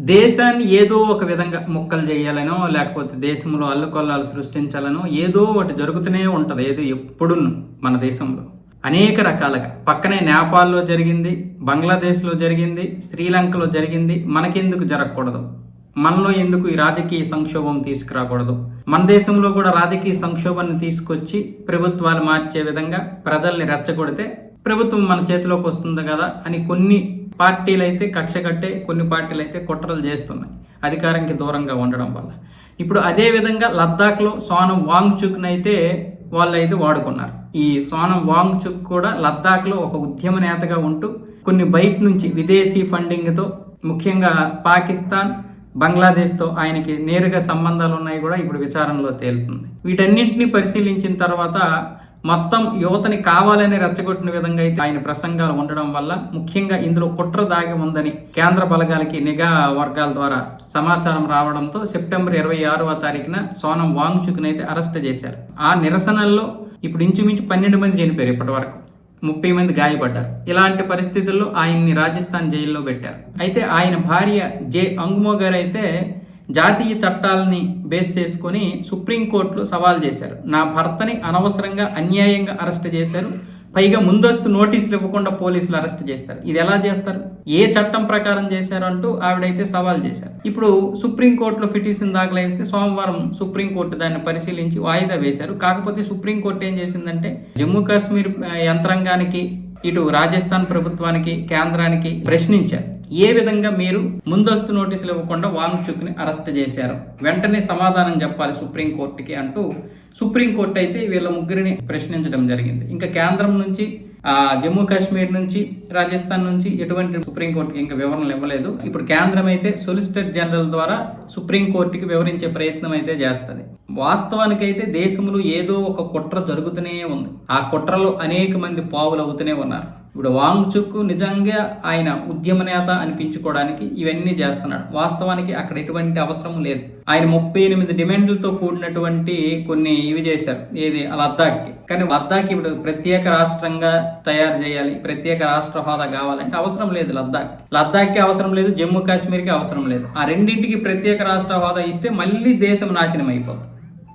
దేశాన్ని ఏదో ఒక విధంగా ముక్కలు చేయాలనో లేకపోతే దేశంలో అల్లుకొల్లాలు సృష్టించాలనో ఏదో ఒకటి జరుగుతూనే ఉంటుంది ఏదో ఎప్పుడు మన దేశంలో. అనేక రకాలుగా. పక్కనే నేపాల్లో జరిగింది బంగ్లాదేశ్లో జరిగింది శ్రీలంకలో జరిగింది మనకెందుకు జరగకూడదు? మనలో ఎందుకు ఈ రాజకీయ సంక్షోభం తీసుకురాకూడదు? మన దేశంలో కూడా రాజకీయ సంక్షోభాన్ని తీసుకొచ్చి ప్రభుత్వాలు మార్చే విధంగా ప్రజల్ని రెచ్చగొడితే ప్రభుత్వం మన చేతిలోకి వస్తుంది కదా అని కొన్ని పార్టీలు అయితే కక్ష కట్టే కొన్ని పార్టీలు అయితే కుట్రలు చేస్తున్నాయి అధికారానికి దూరంగా ఉండడం వల్ల. ఇప్పుడు అదే విధంగా లద్దాఖ్లో సోనం వాంగ్చుక్ని అయితే వాళ్ళు అయితే వాడుకున్నారు. ఈ సోనం వాంగ్చుక్ కూడా లద్దాఖ్లో ఒక ఉద్యమ నేతగా ఉంటూ కొన్ని బయట నుంచి విదేశీ ఫండింగ్తో ముఖ్యంగా పాకిస్తాన్ బంగ్లాదేశ్తో ఆయనకి నేరుగా సంబంధాలు ఉన్నాయి కూడా ఇప్పుడు విచారణలో తేలుతుంది. వీటన్నింటినీ పరిశీలించిన తర్వాత మొత్తం యువతని కావాలని రెచ్చగొట్టిన విధంగా అయితే ఆయన ప్రసంగాలు ఉండడం వల్ల ముఖ్యంగా ఇందులో కుట్ర దాగి ఉందని కేంద్ర బలగాలకి నిఘా వర్గాల ద్వారా సమాచారం రావడంతో సెప్టెంబర్ ఇరవై ఆరవ తారీఖున సోనం వాంగ్చుక్ని అయితే అరెస్ట్ చేశారు. ఆ నిరసనల్లో ఇప్పుడు ఇంచుమించు పన్నెండు మంది చనిపోయారు ఇప్పటి వరకు ముప్పై మంది గాయపడ్డారు. ఇలాంటి పరిస్థితుల్లో ఆయన్ని రాజస్థాన్ జైల్లో పెట్టారు. అయితే ఆయన భార్య జే అంగుమో గారు అయితే జాతీయ చట్టాలని బేస్ చేసుకొని సుప్రీంకోర్టులో సవాల్ చేశారు. నా భర్తని అనవసరంగా అన్యాయంగా అరెస్ట్ చేశారు. పైగా ముందస్తు నోటీసులు ఇవ్వకుండా పోలీసులు అరెస్ట్ చేస్తారు. ఇది ఎలా చేస్తారు? ఏ చట్టం ప్రకారం చేశారు అంటూ ఆవిడైతే సవాల్ చేశారు. ఇప్పుడు సుప్రీంకోర్టులో పిటిషన్ దాఖలైతే సోమవారం సుప్రీంకోర్టు దాన్ని పరిశీలించి వాయిదా వేశారు. కాకపోతే సుప్రీంకోర్టు ఏం చేసిందంటే జమ్మూ కాశ్మీర్ యంత్రాంగానికి ఇటు రాజస్థాన్ ప్రభుత్వానికి కేంద్రానికి ప్రశ్నించారు. ఏ విధంగా మీరు ముందస్తు నోటీసులు ఇవ్వకుండా వాంగ్చుక్ని అరెస్ట్ చేశారు? వెంటనే సమాధానం చెప్పాలి సుప్రీంకోర్టుకి అంటూ సుప్రీంకోర్టు అయితే వీళ్ళ ముగ్గురిని ప్రశ్నించడం జరిగింది. ఇంకా కేంద్రం నుంచి జమ్మూ కాశ్మీర్ నుంచి రాజస్థాన్ నుంచి ఎటువంటి సుప్రీంకోర్టుకి ఇంకా వివరణలు ఇవ్వలేదు. ఇప్పుడు కేంద్రం అయితే సొలిసిటర్ జనరల్ ద్వారా సుప్రీంకోర్టుకి వివరించే ప్రయత్నం అయితే చేస్తుంది. వాస్తవానికైతే దేశంలో ఏదో ఒక కుట్ర జరుగుతూనే ఉంది. ఆ కుట్రలో అనేక మంది పావులు అవుతూనే ఉన్నారు. ఇప్పుడు వాంగ్చుక్ నిజంగా ఆయన ఉద్యమ నేత అనిపించుకోవడానికి ఇవన్నీ చేస్తున్నాడు. వాస్తవానికి అక్కడ ఎటువంటి అవసరం లేదు. ఆయన ముప్పై ఎనిమిది డిమాండ్లతో కూడినటువంటి కొన్ని ఇవి చేశారు. ఏది? లద్దాఖ్కి కానీ లద్దాఖ్ ఇప్పుడు ప్రత్యేక రాష్ట్రంగా తయారు చేయాలి ప్రత్యేక రాష్ట్ర హోదా కావాలంటే అవసరం లేదు లద్దాఖ్. లద్దాఖ్కి అవసరం లేదు జమ్మూ కాశ్మీర్కి అవసరం లేదు. ఆ రెండింటికి ప్రత్యేక రాష్ట్ర హోదా ఇస్తే మళ్ళీ దేశం నాశనం అయిపోతుంది